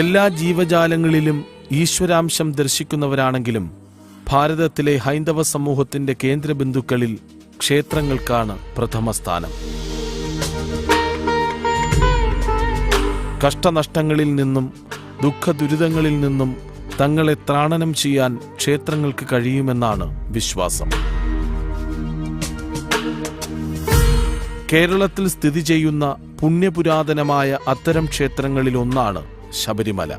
എല്ലാ ജീവജാലങ്ങളിലും ഈശ്വരാംശം ദർശിക്കുന്നവരാണെങ്കിലും ഭാരതത്തിലെ ഹൈന്ദവ സമൂഹത്തിന്റെ കേന്ദ്രബിന്ദുക്കളിൽ ക്ഷേത്രങ്ങൾക്കാണ് പ്രഥമ സ്ഥാനം. കഷ്ടനഷ്ടങ്ങളിൽ നിന്നും ദുഃഖദുരിതങ്ങളിൽ നിന്നും തങ്ങളെ ത്രാണനം ചെയ്യാൻ ക്ഷേത്രങ്ങൾക്ക് കഴിയുമെന്നാണ് വിശ്വാസം. കേരളത്തിൽ സ്ഥിതി ചെയ്യുന്ന പുണ്യപുരാതനമായ അത്തരം ക്ഷേത്രങ്ങളിൽ ഒന്നാണ് ശബരിമല.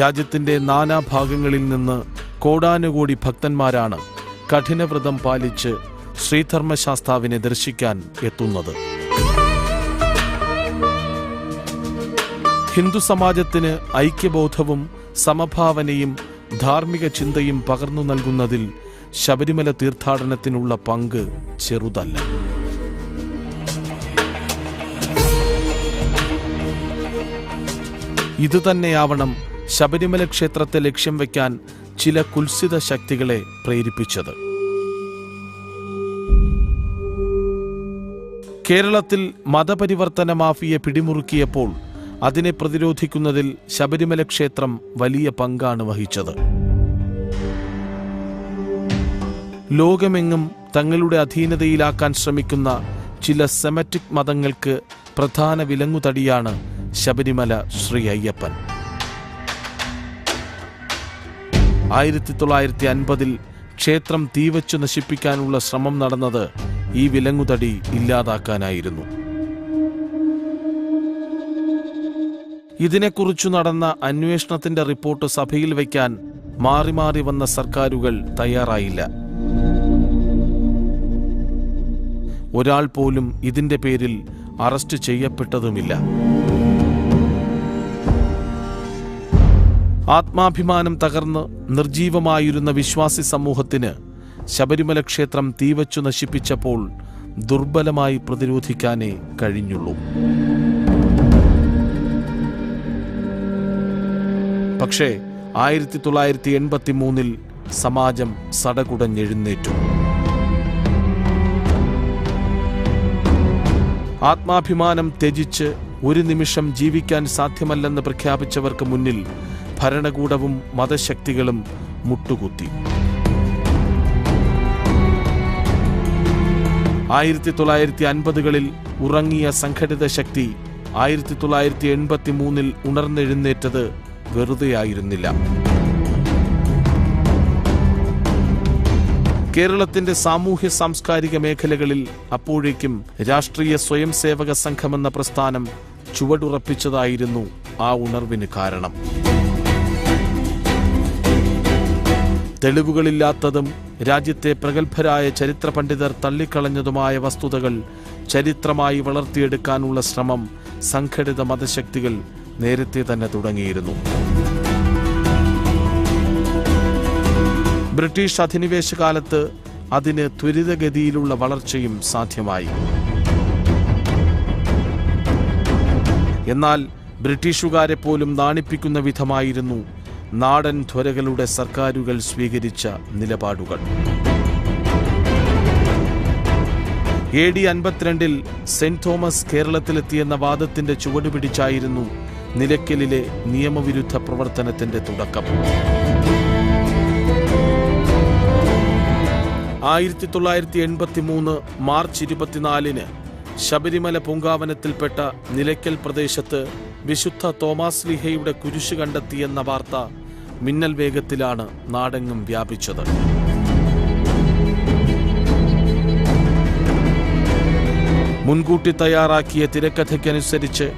രാജ്യത്തിന്റെ നാനാഭാഗങ്ങളിൽ നിന്ന് കോടാനുകോടി ഭക്തന്മാരാണ് കഠിനവ്രതം പാലിച്ച് ശ്രീധർമ്മശാസ്താവിനെ ദർശിക്കാൻ എത്തുന്നത്. ഹിന്ദു സമാജത്തിന് ഐക്യബോധവും സമഭാവനയും ധാർമ്മിക ചിന്തയും പകർന്നു നൽകുന്നതിൽ ശബരിമല തീർത്ഥാടനത്തിനുള്ള പങ്ക് ചെറുതല്ല. ഇതുതന്നെയാവണം ശബരിമല ക്ഷേത്രത്തെ ലക്ഷ്യം വയ്ക്കാൻ ചില കുൽസിത ശക്തികളെ പ്രേരിപ്പിച്ചത്. കേരളത്തിൽ മതപരിവർത്തന മാഫിയെ പിടിമുറുക്കിയപ്പോൾ അതിനെ പ്രതിരോധിക്കുന്നതിൽ ശബരിമല ക്ഷേത്രം വലിയ പങ്കാണ് വഹിച്ചത്. ലോകമെങ്ങും തങ്ങളുടെ അധീനതയിലാക്കാൻ ശ്രമിക്കുന്ന ചില സെമറ്റിക് മതങ്ങൾക്ക് പ്രധാന വിലങ്ങുതടിയാണ് ശബരിമല ശ്രീ അയ്യപ്പൻ. ആയിരത്തി തൊള്ളായിരത്തി അൻപതിൽ ക്ഷേത്രം തീവച്ചു നശിപ്പിക്കാനുള്ള ശ്രമം നടന്നത് ഈ വിലങ്ങുതടി ഇല്ലാതാക്കാനായിരുന്നു. ഇതിനെക്കുറിച്ചു നടന്ന അന്വേഷണത്തിന്റെ റിപ്പോർട്ട് സഭയിൽ വയ്ക്കാൻ മാറി മാറി വന്ന സർക്കാരുകൾ തയ്യാറായില്ല. ഒരാൾ പോലും ഇതിന്റെ പേരിൽ അറസ്റ്റ് ചെയ്യപ്പെട്ടതുമില്ല. ആത്മാഭിമാനം തകർന്ന് നിർജീവമായിരുന്ന വിശ്വാസി സമൂഹത്തിന് ശബരിമല ക്ഷേത്രം തീവച്ചു നശിപ്പിച്ചപ്പോൾ ദുർബലമായി പ്രതിരോധിക്കാനേ കഴിഞ്ഞുള്ളൂ. പക്ഷേ ആയിരത്തി തൊള്ളായിരത്തി എൺപത്തി മൂന്നിൽ സമാജം സടകുടഞ്ഞെഴുന്നേറ്റു. ആത്മാഭിമാനം ത്യജിച്ച് ഒരു നിമിഷം ജീവിക്കാൻ സാധ്യമല്ലെന്ന് പ്രഖ്യാപിച്ചവർക്ക് മുന്നിൽ ഭരണകൂടവും മതശക്തികളും മുട്ടുകുത്തി. ആയിരത്തി തൊള്ളായിരത്തി അൻപതുകളിൽ ഉറങ്ങിയ സംഘടിത ശക്തി ആയിരത്തി തൊള്ളായിരത്തി എൺപത്തി മൂന്നിൽ ഉണർന്നെഴുന്നേറ്റത് വെറുതെയായിരുന്നില്ല. കേരളത്തിന്റെ സാമൂഹ്യ സാംസ്കാരിക മേഖലകളിൽ അപ്പോഴേക്കും രാഷ്ട്രീയ സ്വയം സേവക സംഘമെന്ന പ്രസ്ഥാനം ചുവടുറപ്പിച്ചതായിരുന്നു ആ ഉണർവിന് കാരണം. തെളിവുകളില്ലാത്തതും രാജ്യത്തെ പ്രഗത്ഭരായ ചരിത്ര പണ്ഡിതർ തള്ളിക്കളഞ്ഞതുമായ വസ്തുതകൾ ചരിത്രമായി വളർത്തിയെടുക്കാനുള്ള ശ്രമം സംഘടിത മതശക്തികൾ നേരത്തെ തന്നെ തുടങ്ങിയിരുന്നു. ബ്രിട്ടീഷ് അധിനിവേശ കാലത്ത് അതിന് ത്വരിതഗതിയിലുള്ള വളർച്ചയും സാധ്യമായി. എന്നാൽ ബ്രിട്ടീഷുകാരെ പോലും നാണിപ്പിക്കുന്ന വിധമായിരുന്നു നാടൻ ധ്വരകളുടെ സർക്കാരുകൾ സ്വീകരിച്ച നിലപാടുകൾ. എ ഡി അൻപത്തിരണ്ടിൽ സെന്റ് തോമസ് കേരളത്തിലെത്തിയെന്ന വാദത്തിന്റെ ചുവടുപിടിച്ചായിരുന്നു നിലയ്ക്കലിലെ നിയമവിരുദ്ധ പ്രവർത്തനത്തിന്റെ തുടക്കം. ആയിരത്തി തൊള്ളായിരത്തി എൺപത്തി മൂന്ന് മാർച്ച് ഇരുപത്തിനാലിന് ശബരിമല പൂങ്കാവനത്തിൽപ്പെട്ട നിലയ്ക്കൽ പ്രദേശത്ത് വിശുദ്ധ തോമാസ് ലിഹയുടെ കുരിശ് കണ്ടെത്തിയെന്ന വാർത്ത മിന്നൽ വേഗത്തിലാണ് നാടെങ്ങും വ്യാപിച്ചത്. മുൻകൂട്ടി തയ്യാറാക്കിയ തിരക്കഥയ്ക്കനുസരിച്ച്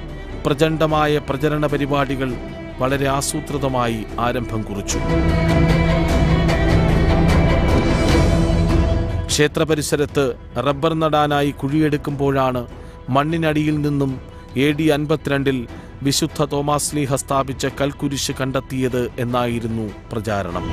പ്രചണ്ഡമായ പ്രചരണ പരിപാടികൾ വളരെ ആസൂത്രിതമായി ആരംഭം കുറിച്ചു. ക്ഷേത്ര പരിസരത്ത് റബ്ബർ നടാനായി കുഴിയെടുക്കുമ്പോഴാണ് മണ്ണിനടിയിൽ നിന്നും എ ഡി അൻപത്തിരണ്ടിൽ വിശുദ്ധ തോമാസ്ലീഹ സ്ഥാപിച്ച കൽക്കുരിശ് കണ്ടെത്തിയത് എന്നായിരുന്നു പ്രചാരണം.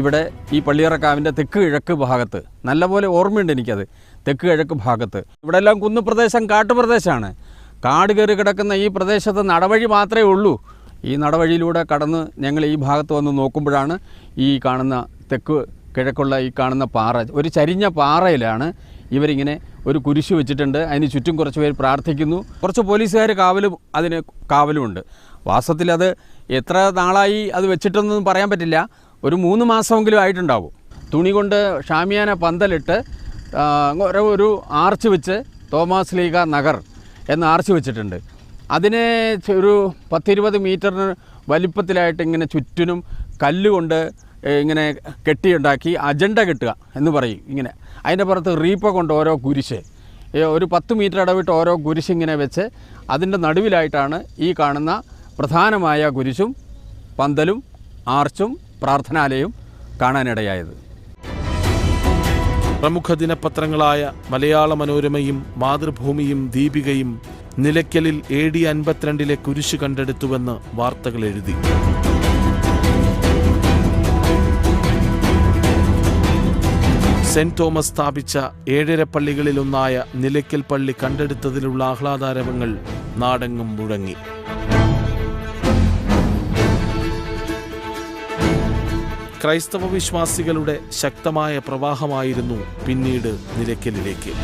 ഇവിടെ ഈ പള്ളിയറക്കാവിന്റെ തെക്ക് കിഴക്ക് ഭാഗത്ത് നല്ലപോലെ ഓർമ്മയുണ്ട് എനിക്കത് തെക്ക് കിഴക്ക് ഭാഗത്ത്. ഇവിടെ എല്ലാം കുന്നുപ്രദേശം കാട്ടുപ്രദേശമാണ്. കാട് കയറി കിടക്കുന്ന ഈ പ്രദേശത്ത് നടവഴി മാത്രമേ ഉള്ളൂ. ഈ നടവഴിയിലൂടെ കടന്ന് ഞങ്ങൾ ഈ ഭാഗത്ത് വന്ന് നോക്കുമ്പോഴാണ് ഈ കാണുന്ന തെക്ക് കിഴക്കുള്ള ഈ കാണുന്ന പാറ. ഒരു ചരിഞ്ഞ പാറയിലാണ് ഇവരിങ്ങനെ ഒരു കുരിശ് വെച്ചിട്ടുണ്ട്. അതിന് ചുറ്റും കുറച്ച് പേര് പ്രാർത്ഥിക്കുന്നു. കുറച്ച് പോലീസുകാർ കാവലും അതിന് കാവലുമുണ്ട് വാസ്തവത്തിൽ അത് എത്ര നാളായി അത് വെച്ചിട്ടൊന്നും പറയാൻ പറ്റില്ല. ഒരു മൂന്ന് മാസമെങ്കിലും ആയിട്ടുണ്ടാവും. തുണി കൊണ്ട് ഷാമിയാന പന്തലിട്ട് ഒരു ആർച്ച് വെച്ച് തോമാസ് ലീഗ നഗർ എന്ന് ആർച്ച് വെച്ചിട്ടുണ്ട്. അതിനെ ഒരു പത്തിരുപത് മീറ്ററിന് വലിപ്പത്തിലായിട്ട് ഇങ്ങനെ ചുറ്റിനും കല്ലുകൊണ്ട് ഇങ്ങനെ കെട്ടിയുണ്ടാക്കി അജണ്ട കെട്ടുക എന്ന് പറയും ഇങ്ങനെ. അതിന്റെ പുറത്ത് റീപ്പ കൊണ്ട് ഓരോ കുരിശ്. ഒരു പത്ത് മീറ്റർ ഇടവിട്ട് ഓരോ കുരിശ് ഇങ്ങനെ വെച്ച് അതിന്റെ നടുവിലായിട്ടാണ് ഈ കാണുന്ന പ്രധാനമായ കുരിശും പന്തലും ആർച്ചും പ്രാർത്ഥനാലയവും കാണാനിടയായത്. പ്രമുഖ ദിനപത്രങ്ങളായ മലയാള മനോരമയും മാതൃഭൂമിയും ദീപികയും നിലയ്ക്കലിൽ എ ഡി അൻപത്തിരണ്ടിലെ കുരിശ് കണ്ടെടുത്തുവെന്ന് വാർത്തകൾ എഴുതി. സെന്റ് തോമസ് സ്ഥാപിച്ച ഏഴര പള്ളികളിലൊന്നായ നിലയ്ക്കൽ പള്ളി കണ്ടെടുത്തതിലുള്ള ആഹ്ലാദാരവങ്ങൾ നാടെങ്ങും മുഴങ്ങി. ക്രൈസ്തവ വിശ്വാസികളുടെ ശക്തമായ പ്രവാഹമായിരുന്നു പിന്നീട് നിലയ്ക്കലിലേക്ക്.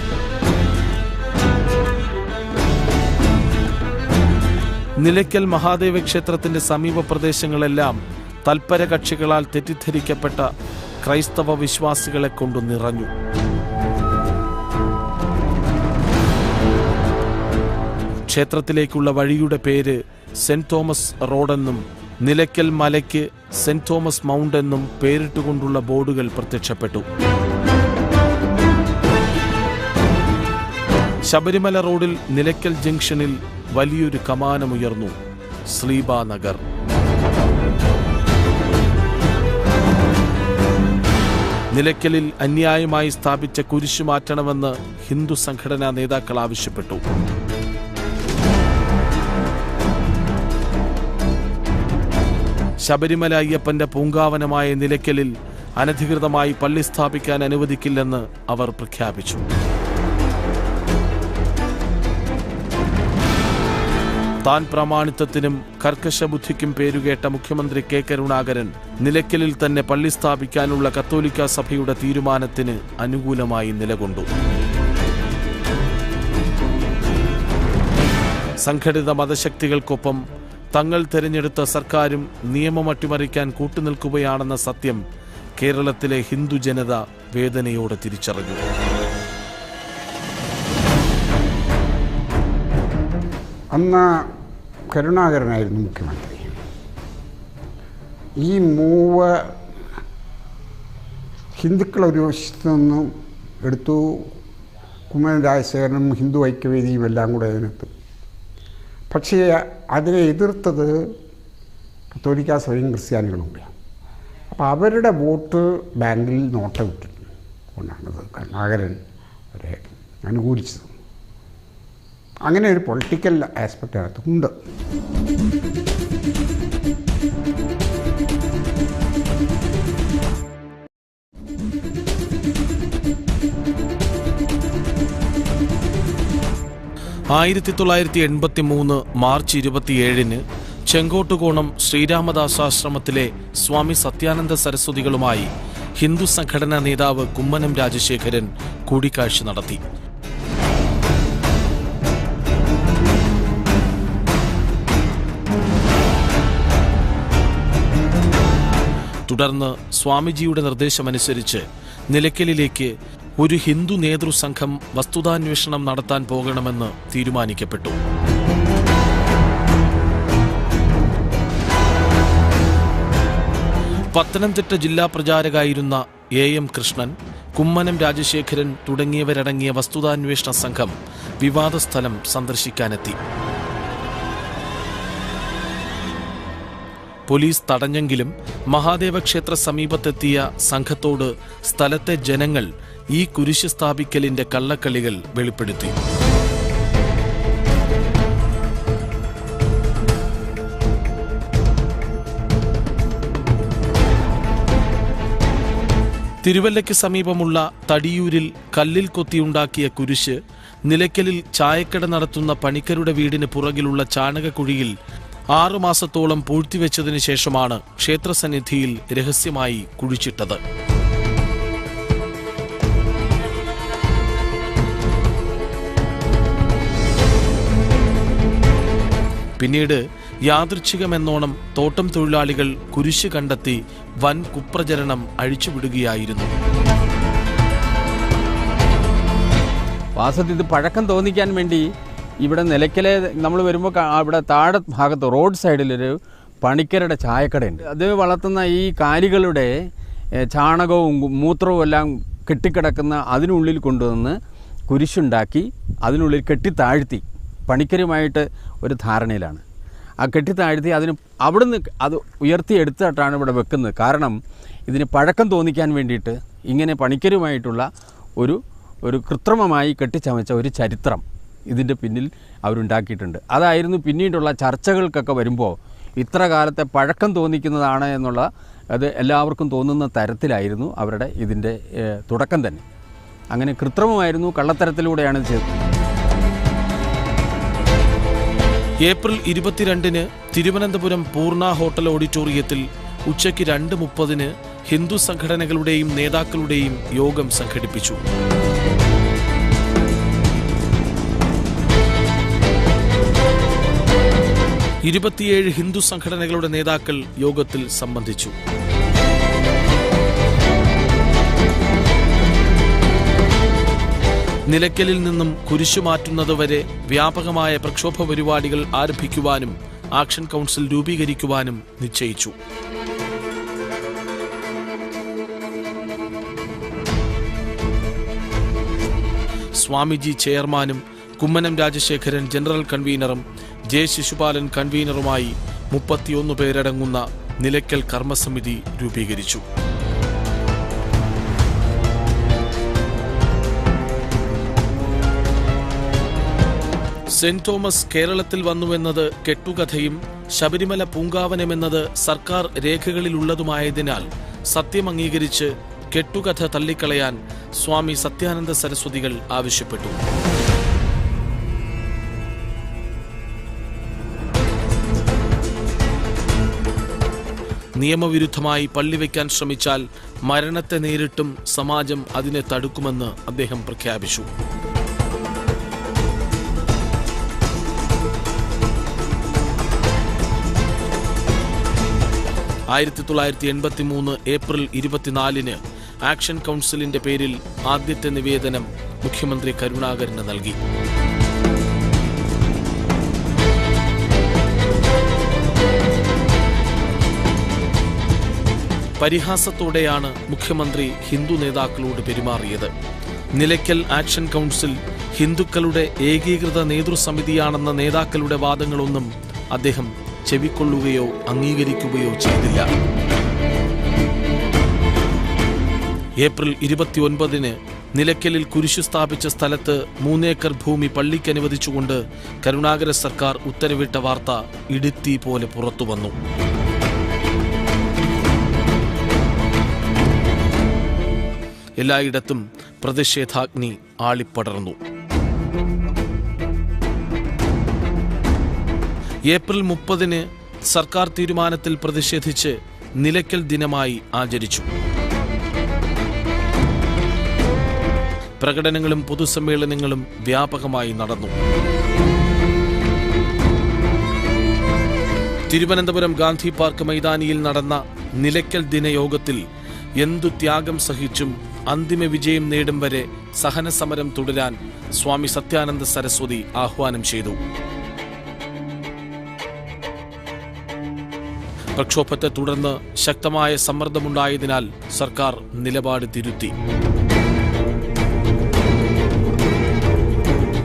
നിലയ്ക്കൽ മഹാദേവ ക്ഷേത്രത്തിന്റെ സമീപ പ്രദേശങ്ങളെല്ലാം തൽപര കക്ഷികളാൽ തെറ്റിദ്ധരിക്കപ്പെട്ട ക്രൈസ്തവ വിശ്വാസികളെ കൊണ്ടു നിറഞ്ഞു. ക്ഷേത്രത്തിലേക്കുള്ള വഴിയുടെ പേര് സെന്റ് തോമസ് റോഡെന്നും നിലയ്ക്കൽ മലയ്ക്ക് സെന്റ് തോമസ് മൗണ്ട് എന്നും പേരിട്ടുകൊണ്ടുള്ള ബോർഡുകൾ പ്രത്യക്ഷപ്പെട്ടു. ശബരിമല റോഡിൽ നിലയ്ക്കൽ ജംഗ്ഷനിൽ വലിയൊരു കമാനമുയർന്നു. സ്ലീബ നഗർ. നിലയ്ക്കലിൽ അന്യായമായി സ്ഥാപിച്ച കുരിശു മാറ്റണമെന്ന് ഹിന്ദു സംഘടനാ നേതാക്കൾ ആവശ്യപ്പെട്ടു. ശബരിമല അയ്യപ്പന്റെ പൂങ്കാവനമായ നിലയ്ക്കലിൽ അനധികൃതമായി പള്ളി സ്ഥാപിക്കാൻ അനുവദിക്കില്ലെന്ന് അവർ പ്രഖ്യാപിച്ചു. താൻ പ്രാമാണിത്വത്തിനും കർക്കശ ബുദ്ധിക്കും പേരുകേട്ട മുഖ്യമന്ത്രി കെ കരുണാകരൻ നിലയ്ക്കലിൽ തന്നെ പള്ളി സ്ഥാപിക്കാനുള്ള കത്തോലിക്ക സഭയുടെ തീരുമാനത്തിന് അനുകൂലമായി നിലകൊണ്ടു. സംഘടിത മതശക്തികൾക്കൊപ്പം തങ്ങൾ തെരഞ്ഞെടുത്ത സർക്കാരും നിയമം അട്ടിമറിക്കാൻ കൂട്ടുനിൽക്കുകയാണെന്ന സത്യം കേരളത്തിലെ ഹിന്ദു ജനത വേദനയോടെ തിരിച്ചറിഞ്ഞു. അന്ന് കരുണാകരനായിരുന്നു മുഖ്യമന്ത്രി. ഈ മൂവ് ഹിന്ദുക്കൾ ഒരു വശത്തു നിന്നും എടുത്തു. കുമ്മനം രാജശേഖരനും ഹിന്ദു ഐക്യവേദിയും എല്ലാം കൂടെ അതിനകത്ത്. പക്ഷേ അതിനെ എതിർത്തത് കത്തോലിക്ക സ്വയം ക്രിസ്ത്യാനികളും അപ്പോൾ അവരുടെ വോട്ട് ബാങ്കിൽ നോട്ടമിട്ടു കൊണ്ടാണത് കരുണാകരൻ അവരെ അനുകൂലിച്ചത്. അങ്ങനെ ഒരു പൊളിറ്റിക്കൽ ആസ്പെക്റ്റ് അതിനകത്തുണ്ട്. ആയിരത്തി എൺപത്തി മൂന്ന് മാർച്ച് ഇരുപത്തിയേഴിന് ചെങ്കോട്ടുകോണം ശ്രീരാമദാസാശ്രമത്തിലെ സ്വാമി സത്യാനന്ദ സരസ്വതികളുമായി ഹിന്ദു സംഘടനാ നേതാവ് കുമ്മനം രാജശേഖരൻ കൂടിക്കാഴ്ച നടത്തി. തുടർന്ന് സ്വാമിജിയുടെ നിർദ്ദേശമനുസരിച്ച് നിലയ്ക്കലിലേക്ക് ഒരു ഹിന്ദു നേതൃസംഘം വസ്തുതാന്വേഷണം നടത്താൻ പോകണമെന്ന് തീരുമാനിക്കപ്പെട്ടു. പത്തനംതിട്ട ജില്ലാ പ്രചാരകായിരുന്ന എ എം കൃഷ്ണൻ കുമ്മനം രാജശേഖരൻ തുടങ്ങിയവരടങ്ങിയ വസ്തുതാന്വേഷണ സംഘം വിവാദ സ്ഥലം സന്ദർശിക്കാനെത്തി. പോലീസ് തടഞ്ഞെങ്കിലും മഹാദേവ ക്ഷേത്ര സമീപത്തെത്തിയ സംഘത്തോട് സ്ഥലത്തെ ജനങ്ങൾ ഈ കുരിശ് സ്ഥാപിക്കലിന്റെ കള്ളക്കളികൾ വെളിപ്പെടുത്തി. തിരുവല്ലയ്ക്ക് സമീപമുള്ള തടിയൂരിൽ കല്ലിൽ കൊത്തിയുണ്ടാക്കിയ കുരിശ് നിലയ്ക്കലിൽ ചായക്കട നടത്തുന്ന പണിക്കരുടെ വീടിന് പുറകിലുള്ള ചാണകക്കുഴിയിൽ ആറുമാസത്തോളം പൂഴ്ത്തിവെച്ചതിനു ശേഷമാണ് ക്ഷേത്രസന്നിധിയിൽ രഹസ്യമായി കുഴിച്ചിട്ടത്. പിന്നീട് യാദൃച്ഛികമെന്നോണം തോട്ടം തൊഴിലാളികൾ കുരിശ് കണ്ടെത്തി വൻ കുപ്രചരണം അഴിച്ചുവിടുകയായിരുന്നു. വാസത്തിൽ ഇത് പഴക്കം തോന്നിക്കാൻ വേണ്ടി ഇവിടെ നിലയ്ക്കലെ നമ്മൾ വരുമ്പോൾ അവിടെ താഴെ ഭാഗത്ത് റോഡ് സൈഡിലൊരു പണിക്കരുടെ ചായക്കടയുണ്ട്. അത് വളർത്തുന്ന ഈ കാലികളുടെ ചാണകവും മൂത്രവും എല്ലാം കെട്ടിക്കിടക്കുന്ന അതിനുള്ളിൽ കൊണ്ടുവന്ന് കുരിശുണ്ടാക്കി അതിനുള്ളിൽ കെട്ടിത്താഴ്ത്തി. പണിക്കരുമായിട്ട് ഒരു ധാരണയിലാണ്. ആ കെട്ടിത്താഴ്ത്തി അതിന് അവിടുന്ന് അത് ഉയർത്തിയെടുത്തിട്ടാണ് ഇവിടെ വെക്കുന്നത്. കാരണം ഇതിന് പഴക്കം തോന്നിക്കാൻ വേണ്ടിയിട്ട് ഇങ്ങനെ പണിക്കരുമായിട്ടുള്ള ഒരു ഒരു കൃത്രിമമായി കെട്ടിച്ചമച്ച ഒരു ചരിത്രം. ഇതിന്റെ പിന്നിൽ അവരുണ്ടാക്കിയിട്ടുണ്ട്. അതായിരുന്നു പിന്നീടുള്ള ചർച്ചകൾക്കൊക്കെ വരുമ്പോൾ ഇത്ര കാലത്തെ പഴക്കം തോന്നിക്കുന്നതാണ് എന്നുള്ള അത് എല്ലാവർക്കും തോന്നുന്ന തരത്തിലായിരുന്നു അവരുടെ ഇതിന്റെ തുടക്കം തന്നെ. അങ്ങനെ കൃത്രിമമായിരുന്നു കള്ളത്തരത്തിലൂടെയാണ് ചെയ്തത്. ഏപ്രിൽ ഇരുപത്തിരണ്ടിന് തിരുവനന്തപുരം പൂർണ ഹോട്ടൽ ഓഡിറ്റോറിയത്തിൽ ഉച്ചയ്ക്ക് രണ്ട് മുപ്പതിന് ഹിന്ദു സംഘടനകളുടെയും നേതാക്കളുടെയും യോഗം സംഘടിപ്പിച്ചു. ഇരുപത്തിയേഴ് ഹിന്ദു സംഘടനകളുടെ നേതാക്കൾ യോഗത്തിൽ സംബന്ധിച്ചു. നിലയ്ക്കലിൽ നിന്നും കുരിശുമാറ്റുന്നതുവരെ വ്യാപകമായ പ്രക്ഷോഭ പരിപാടികൾ ആരംഭിക്കുവാനും ആക്ഷൻ കൗൺസിൽ രൂപീകരിക്കുവാനും നിശ്ചയിച്ചു. സ്വാമിജി ചെയർമാനും കുമ്മനം രാജശേഖരൻ ജനറൽ കൺവീനറും ജെ ശിശുപാലൻ കൺവീനറുമായി മുപ്പത്തിയൊന്ന് പേരടങ്ങുന്ന നിലയ്ക്കൽ കർമ്മസമിതി രൂപീകരിച്ചു. സെന്റ് തോമസ് കേരളത്തിൽ വന്നുവെന്നത് കെട്ടുകഥയും ശബരിമല പൂങ്കാവനമെന്നത് സർക്കാർ രേഖകളിലുള്ളതുമായതിനാൽ സത്യം അംഗീകരിച്ച് കെട്ടുകഥ തള്ളിക്കളയാൻ സ്വാമി സത്യാനന്ദ സരസ്വതികൾ ആവശ്യപ്പെട്ടു. നിയമവിരുദ്ധമായി പള്ളി വയ്ക്കാൻ ശ്രമിച്ചാൽ മരണത്തെ നേരിട്ടും സമാജം അതിനെ തടുക്കുമെന്ന് അദ്ദേഹം പ്രഖ്യാപിച്ചു. ആയിരത്തി തൊള്ളായിരത്തി എൺപത്തി മൂന്ന് ഏപ്രിൽ ഇരുപത്തിനാലിന് ആക്ഷൻ കൗൺസിലിന്റെ പേരിൽ ആദ്യത്തെ നിവേദനം മുഖ്യമന്ത്രി കരുണാകരന് നൽകി. പരിഹാസത്തോടെയാണ് മുഖ്യമന്ത്രി ഹിന്ദു നേതാക്കളോട് പെരുമാറിയത്. നിലയ്ക്കൽ ആക്ഷൻ കൗൺസിൽ ഹിന്ദുക്കളുടെ ഏകീകൃത നേതൃസമിതിയാണെന്ന നേതാക്കളുടെ വാദങ്ങളൊന്നും അദ്ദേഹം ചെവിക്കൊള്ളുകയോ അംഗീകരിക്കുകയോ ചെയ്തില്ല. ഏപ്രിൽ ഇരുപത്തിയൊൻപതിന് നിലയ്ക്കലിൽ കുരിശു സ്ഥാപിച്ച സ്ഥലത്ത് മൂന്നേക്കർ ഭൂമി പള്ളിക്ക് അനുവദിച്ചുകൊണ്ട് കരുണാകര സർക്കാർ ഉത്തരവിട്ട വാർത്ത ഇടുത്തി പോലെ പുറത്തുവന്നു. എല്ലായിടത്തും പ്രതിഷേധാഗ്നി ആളിപ്പടർന്നു. ഏപ്രിൽ മുപ്പതിന് സർക്കാർ തീരുമാനത്തിൽ പ്രതിഷേധിച്ച് നിലയ്ക്കൽ ദിനമായി ആചരിച്ചു. പ്രകടനങ്ങളും പൊതുസമ്മേളനങ്ങളും വ്യാപകമായി നടന്നു. തിരുവനന്തപുരം ഗാന്ധി പാർക്ക് മൈതാനിയിൽ നടന്ന നിലയ്ക്കൽ ദിനയോഗത്തിൽ എന്തു ത്യാഗം സഹിച്ചും അന്തിമ വിജയം നേടും വരെ സഹനസമരം തുടരാൻ സ്വാമി സത്യാനന്ദ സരസ്വതി ആഹ്വാനം ചെയ്തു. പ്രക്ഷോഭത്തെ തുടർന്ന് ശക്തമായ സമ്മർദ്ദമുണ്ടായതിനാൽ സർക്കാർ നിലപാട് തിരുത്തി.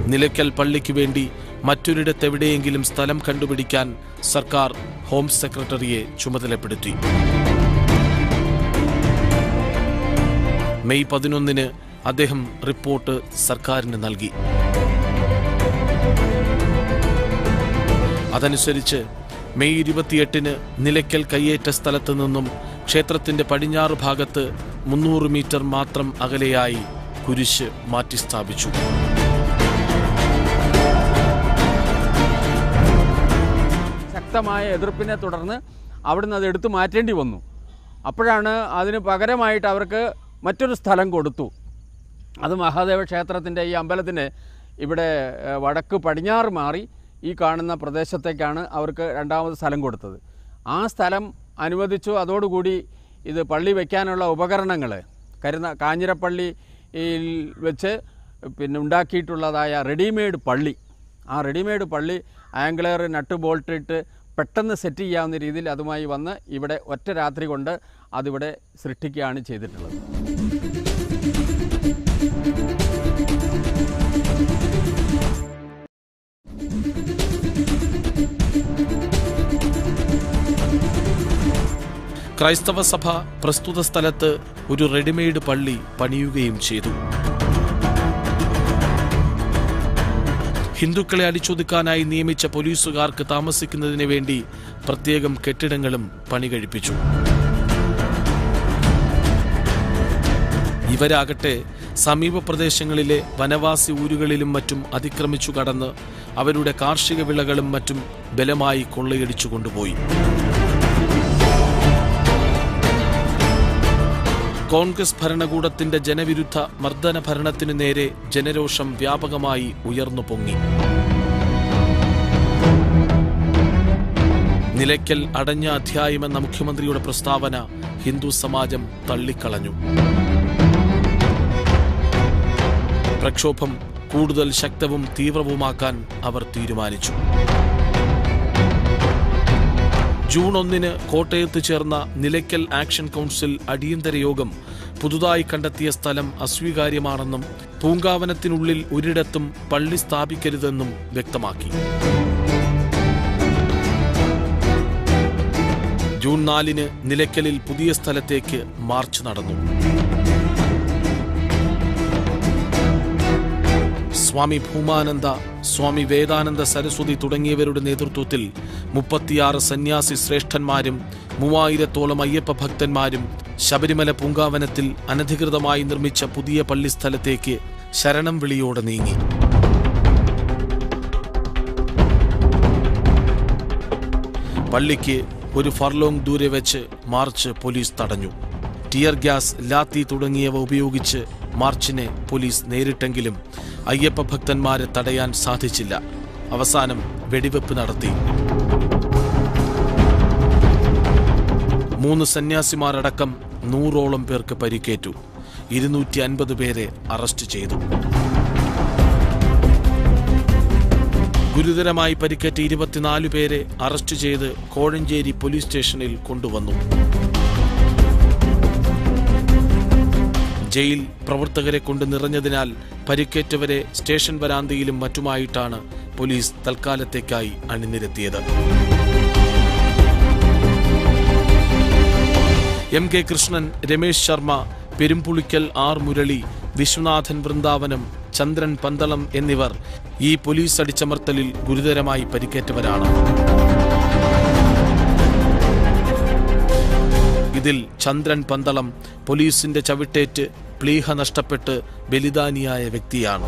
നിലയ്ക്കൽ പള്ളിക്ക് വേണ്ടി മറ്റൊരിടത്തെവിടെയെങ്കിലും സ്ഥലം കണ്ടുപിടിക്കാൻ സർക്കാർ ഹോം സെക്രട്ടറിയെ ചുമതലപ്പെടുത്തി. മെയ് പതിനൊന്നിന് അദ്ദേഹം റിപ്പോർട്ട് സർക്കാരിന് നൽകി. അതനുസരിച്ച് മെയ് ഇരുപത്തിയെട്ടിന് നിലയ്ക്കൽ കയ്യേറ്റ സ്ഥലത്ത് നിന്നും ക്ഷേത്രത്തിന്റെ പടിഞ്ഞാറ് ഭാഗത്ത് മുന്നൂറ് മീറ്റർ മാത്രം അകലെയായി കുരിശ് മാറ്റി സ്ഥാപിച്ചു. ശക്തമായ എതിർപ്പിനെ തുടർന്ന് അവിടുന്ന് അത് എടുത്തു മാറ്റേണ്ടി വന്നു. അപ്പോഴാണ് അതിന് പകരമായിട്ട് അവർക്ക് മറ്റൊരു സ്ഥലം കൊടുത്തു. അത് മഹാദേവ ക്ഷേത്രത്തിന്റെ ഈ അമ്പലത്തിന് ഇവിടെ വടക്ക് പടിഞ്ഞാറ് മാറി ഈ കാണുന്ന പ്രദേശത്തേക്കാണ് അവർക്ക് രണ്ടാമത് സ്ഥലം കൊടുത്തത്. ആ സ്ഥലം അനുവദിച്ചു. അതോടുകൂടി ഇത് പള്ളി വയ്ക്കാനുള്ള ഉപകരണങ്ങൾ കരുന്ന കാഞ്ഞിരപ്പള്ളിയിൽ വെച്ച് പിന്നെ ഉണ്ടാക്കിയിട്ടുള്ളതായ റെഡിമെയ്ഡ് പള്ളി. ആ റെഡിമെയ്ഡ് പള്ളി ആംഗ്ലർ നട്ട് ബോൾട്ടിട്ട് പെട്ടെന്ന് സെറ്റ് ചെയ്യാവുന്ന രീതിയിൽ അതുമായി വന്ന് ഇവിടെ ഒറ്റ രാത്രി കൊണ്ട് അതിവിടെ സൃഷ്ടിക്കുകയാണ് ചെയ്തിട്ടുള്ളത്. ക്രൈസ്തവ സഭ പ്രസ്തുത സ്ഥലത്ത് ഒരു റെഡിമെയ്ഡ് പള്ളി പണിയുകയും ചെയ്തു. ഹിന്ദുക്കളെ അടിച്ചൊതുക്കാനായി നിയമിച്ച പോലീസുകാർക്ക് താമസിക്കുന്നതിന് വേണ്ടി പ്രത്യേകം കെട്ടിടങ്ങളും പണി കഴിപ്പിച്ചു ഇവരാകട്ടെ സമീപ പ്രദേശങ്ങളിലെ വനവാസി ഊരുകളിലും മറ്റും അതിക്രമിച്ചു കടന്ന് അവരുടെ കാർഷിക വിളകളും മറ്റും ബലമായി കൊള്ളയടിച്ചു കൊണ്ടുപോയി. കോൺഗ്രസ് ഭരണകൂടത്തിന്റെ ജനവിരുദ്ധ മർദ്ദന ഭരണത്തിനു നേരെ ജനരോഷം വ്യാപകമായി ഉയർന്നു പൊങ്ങി. നിലയ്ക്കൽ അടഞ്ഞ അധ്യായമെന്ന മുഖ്യമന്ത്രിയുടെ പ്രസ്താവന ഹിന്ദു സമാജം തള്ളിക്കളഞ്ഞു. പ്രക്ഷോഭം കൂടുതൽ ശക്തവും തീവ്രവുമാക്കാൻ അവർ തീരുമാനിച്ചു. ജൂൺ ഒന്നിന് കോട്ടയത്ത് ചേർന്ന നിലയ്ക്കൽ ആക്ഷൻ കൗൺസിൽ അടിയന്തര യോഗം പുതുതായി കണ്ടെത്തിയ സ്ഥലം അസ്വീകാര്യമാണെന്നും പൂങ്കാവനത്തിനുള്ളിൽ ഒരിടത്തും പള്ളി സ്ഥാപിക്കരുതെന്നും വ്യക്തമാക്കി. ജൂൺ നാലിന് നിലയ്ക്കലിൽ പുതിയ സ്ഥലത്തേക്ക് മാർച്ച് നടന്നു. സ്വാമി ഭൂമാനന്ദ സ്വാമി വേദാനന്ദ സരസ്വതി തുടങ്ങിയവരുടെ നേതൃത്വത്തിൽ മുപ്പത്തിയാറ് സന്യാസി ശ്രേഷ്ഠന്മാരും മൂവായിരത്തോളം അയ്യപ്പ ഭക്തന്മാരും ശബരിമല പൂങ്കാവനത്തിൽ അനധികൃതമായി നിർമ്മിച്ച പുതിയ പള്ളി സ്ഥലത്തേക്ക് ശരണം വിളിയോടെ നീങ്ങി. പള്ളിക്ക് ഒരു ഫർലോങ് ദൂരെ വെച്ച് മാർച്ച് പോലീസ് തടഞ്ഞു. ടിയർ ഗ്യാസ് ലാത്തി തുടങ്ങിയവ ഉപയോഗിച്ച് മാർച്ചിനെ പോലീസ് നേരിട്ടെങ്കിലും അയ്യപ്പ ഭക്തന്മാരെ തടയാൻ സാധിച്ചില്ല. അവസാനം വെടിവെപ്പ് നടത്തി. മൂന്ന് സന്യാസിമാരടക്കം നൂറോളം പേർക്ക് പരിക്കേറ്റു. ഇരുന്നൂറ്റി അൻപത് പേരെ അറസ്റ്റ് ചെയ്തു. ഗുരുതരമായി പരിക്കേറ്റ് ഇരുപത്തിനാല് പേരെ അറസ്റ്റ് ചെയ്ത് കോഴഞ്ചേരി പോലീസ് സ്റ്റേഷനിൽ കൊണ്ടുവന്നു. ജയിൽ പ്രവർത്തകരെ കൊണ്ട് നിറഞ്ഞതിനാൽ പരിക്കേറ്റവരെ സ്റ്റേഷൻ വരാന്തയിലും മറ്റുമായിട്ടാണ് പോലീസ് തൽക്കാലത്തേക്കായി അണിനിരത്തിയത്. M K Krishnan Ramesh Sharma Perumpulickal R Murali Viswanathan Vrindavanam Chandran Pandalam എന്നിവർ ഈ പോലീസ് അടിച്ചമർത്തലിൽ ഗുരുതരമായി പരിക്കേറ്റവരാണ്. ഇതിൽ ചന്ദ്രൻ പന്തളം പോലീസിന്റെ ചവിട്ടേറ്റ് പ്ലീഹ നഷ്ടപ്പെട്ട് ബലിദാനിയായ വ്യക്തിയാണ്.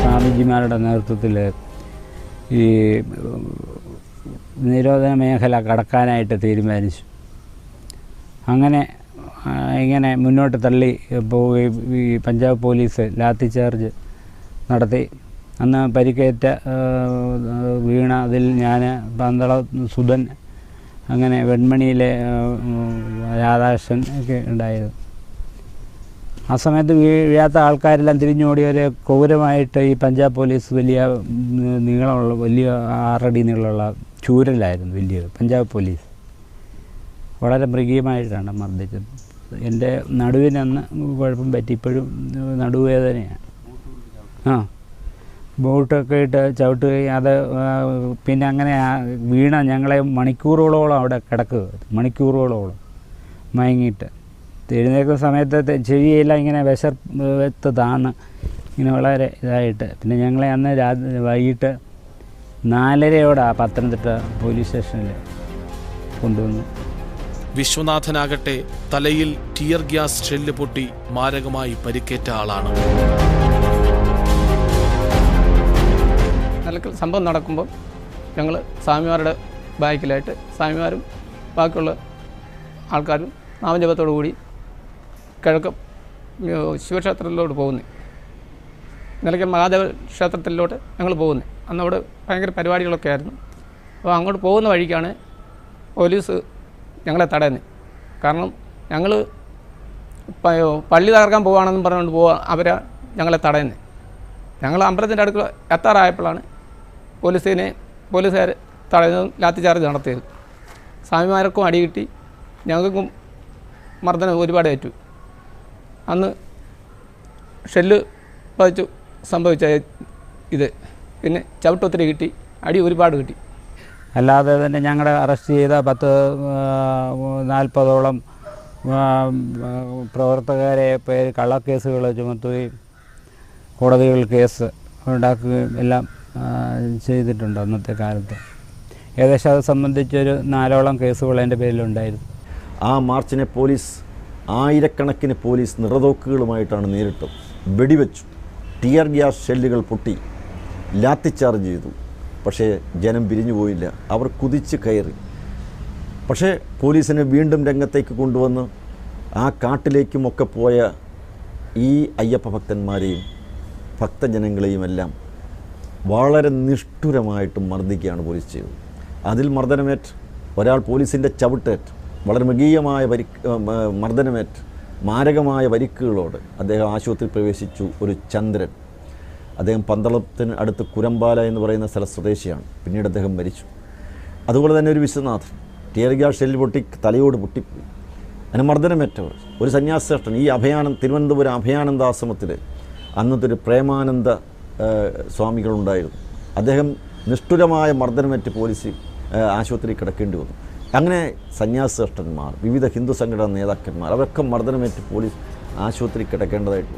സ്വാമിജിമാരുടെ നേതൃത്വത്തിൽ ഈ നിരോധന മേഖല കടക്കാനായിട്ട് തീരുമാനിച്ചു. അങ്ങനെ ഇങ്ങനെ മുന്നോട്ട് തള്ളി പോയി ഈ പഞ്ചാബ് പോലീസ് ലാത്തി ചാർജ് നടത്തി. അന്ന് പരിക്കേറ്റ വീണ അതിൽ ഞാൻ പന്തള സുധൻ അങ്ങനെ വെൺമണിയിലെ രാധാകൃഷ്ണൻ ഒക്കെ ഉണ്ടായത് ആ സമയത്ത് വീഴാത്ത ആൾക്കാരെല്ലാം തിരിഞ്ഞോടിയൊരു ക്രൂരമായിട്ട് ഈ പഞ്ചാബ് പോലീസ് വലിയ നീളമുള്ള വലിയ ആറടി നീളമുള്ള ചൂരലായിരുന്നു വലിയ പഞ്ചാബ് പോലീസ്. വളരെ മൃഗീയമായിട്ടാണ് മർദ്ദിച്ചത്. എന്റെ നടുവിനന്ന് കുഴപ്പം പറ്റി ഇപ്പോഴും നടുവേദനയാണ്. ആ. ബോട്ടൊക്കെ ഇട്ട് ചവിട്ടുകയും അത് പിന്നെ അങ്ങനെ വീണ ഞങ്ങളെ മണിക്കൂറുകളോളം അവിടെ കിടക്കുക. മണിക്കൂറുകളോളം മയങ്ങിയിട്ട്. എഴുന്നേൽക്കുന്ന സമയത്ത് ചെവിയെല്ലാം ഇങ്ങനെ വിശർത്തതാണ് ഇങ്ങനെ വളരെ ഇതായിട്ട്. പിന്നെ ഞങ്ങളെ അന്ന് രാ വൈകിട്ട് നാലരയോടെ പത്തനംതിട്ട പോലീസ് സ്റ്റേഷനിൽ കൊണ്ടുവന്നു. വിശ്വനാഥനാകട്ടെ തലയിൽ ടിയർ ഗ്യാസ് ഷെല്ല് പൊട്ടി മാരകമായി പരിക്കേറ്റ ആളാണ്. നിലയ്ക്കൽ സംഭവം നടക്കുമ്പോൾ ഞങ്ങൾ സ്വാമിമാരുടെ ബാക്കിലായിട്ട് സ്വാമിമാരും ബാക്കിയുള്ള ആൾക്കാരും നാമജപത്തോടു കൂടി കിഴക്ക് ശിവക്ഷേത്രത്തിലോട്ട് പോകുന്നു. നിലയ്ക്കൽ മഹാദേവ ക്ഷേത്രത്തിലോട്ട് ഞങ്ങൾ പോകുന്നു. അന്ന് അവിടെ ഭയങ്കര പരിപാടികളൊക്കെ ആയിരുന്നു. അപ്പോൾ അങ്ങോട്ട് പോകുന്ന വഴിക്കാണ് പോലീസ് ഞങ്ങളെ തടയുന്നത് കാരണം ഞങ്ങൾ പള്ളി തകർക്കാൻ പോവുകയാണെന്ന് പറഞ്ഞുകൊണ്ട് പോവാ അവരെ ഞങ്ങളെ തടയുന്നത് ഞങ്ങൾ അമ്പലത്തിന്റെ അടുക്കള എത്താറായപ്പോഴാണ് പോലീസിനെ പോലീസുകാർ തടയുന്നതും ലാത്തി ചാർജ് നടത്തിയത്. സ്വാമിമാർക്കും അടി കിട്ടി. ഞങ്ങൾക്കും മർദ്ദനം ഒരുപാട് ഏറ്റു. അന്ന് ഷെല്ല് പതിച്ചു സംഭവിച്ച ഇത്. പിന്നെ ചവിട്ടൊത്തിരി കിട്ടി. അടി ഒരുപാട് കിട്ടി. അല്ലാതെ തന്നെ ഞങ്ങളെ അറസ്റ്റ് ചെയ്ത പത്ത് നാൽപ്പതോളം പ്രവർത്തകരെ പേര് കള്ളക്കേസുകൾ ചുമത്തുകയും കോടതികൾ കേസ് ഉണ്ടാക്കുകയും എല്ലാം ചെയ്തിട്ടുണ്ട് അന്നത്തെ കാലത്ത്? ഏകദേശം അത് സംബന്ധിച്ചൊരു നാലോളം കേസുകൾ എന്റെ പേരിലുണ്ടായിരുന്നു. ആ മാർച്ചിനെ പോലീസ് ആയിരക്കണക്കിന് പോലീസ് നിറതോക്കുകളുമായിട്ടാണ് നേരിട്ടത്. വെടിവെച്ചു. ടിയർ ഗ്യാസ് ഷെല്ലുകൾ പൊട്ടി. ലാത്തിച്ചാർജ് ചെയ്തു. പക്ഷേ ജനം പിരിഞ്ഞു പോയില്ല. അവർ കുതിച്ച് കയറി. പക്ഷേ പോലീസിനെ വീണ്ടും രംഗത്തേക്ക് കൊണ്ടുവന്ന് ആ കാട്ടിലേക്കുമൊക്കെ പോയ ഈ അയ്യപ്പ ഭക്തന്മാരെയും ഭക്തജനങ്ങളെയും എല്ലാം വളരെ നിഷ്ഠുരമായിട്ട് മർദ്ദിക്കുകയാണ് പോലീസ് ചെയ്തത് അതിൽ മർദ്ദനമേറ്റ് ഒരാൾ പോലീസിന്റെ ചവിട്ടേറ്റ് വളരെ മൃഗീയമായ മ- മർദ്ദനമേറ്റ് മാരകമായ പരിക്കുകളോട് അദ്ദേഹം ആശുപത്രിയിൽ പ്രവേശിച്ചു ഒരു ചന്ദ്രൻ. അദ്ദേഹം പന്തളത്തിന് അടുത്ത് കുരമ്പാല എന്ന് പറയുന്ന സ്ഥല സ്വദേശിയാണ്. പിന്നീട് അദ്ദേഹം മരിച്ചു. അതുപോലെ തന്നെ ഒരു വിശ്വനാഥൻ ടിയർ ഗ്യാസ് ഷെല്ല് പൊട്ടി തലയോട് പൊട്ടിപ്പോയി. അതിന് മർദ്ദനമേറ്റവർ ഒരു സന്യാസിഷ്ടൻ ഈ അഭയാനം തിരുവനന്തപുരം അഭയാനന്ദ ആശ്രമത്തിൽ അന്നത്തെ ഒരു പ്രേമാനന്ദ സ്വാമികളുണ്ടായിരുന്നു. അദ്ദേഹം നിഷ്ഠുരമായ മർദ്ദനമേറ്റ് പോലീസ് ആശുപത്രി കിടക്കേണ്ടി വന്നു. അങ്ങനെ സന്യാസിഷ്ഠന്മാർ വിവിധ ഹിന്ദു സംഘടനാ നേതാക്കന്മാർ അവരൊക്കെ മർദ്ദനമേറ്റ് പോലീസ് ആശുപത്രി കിടക്കേണ്ടതായിട്ട്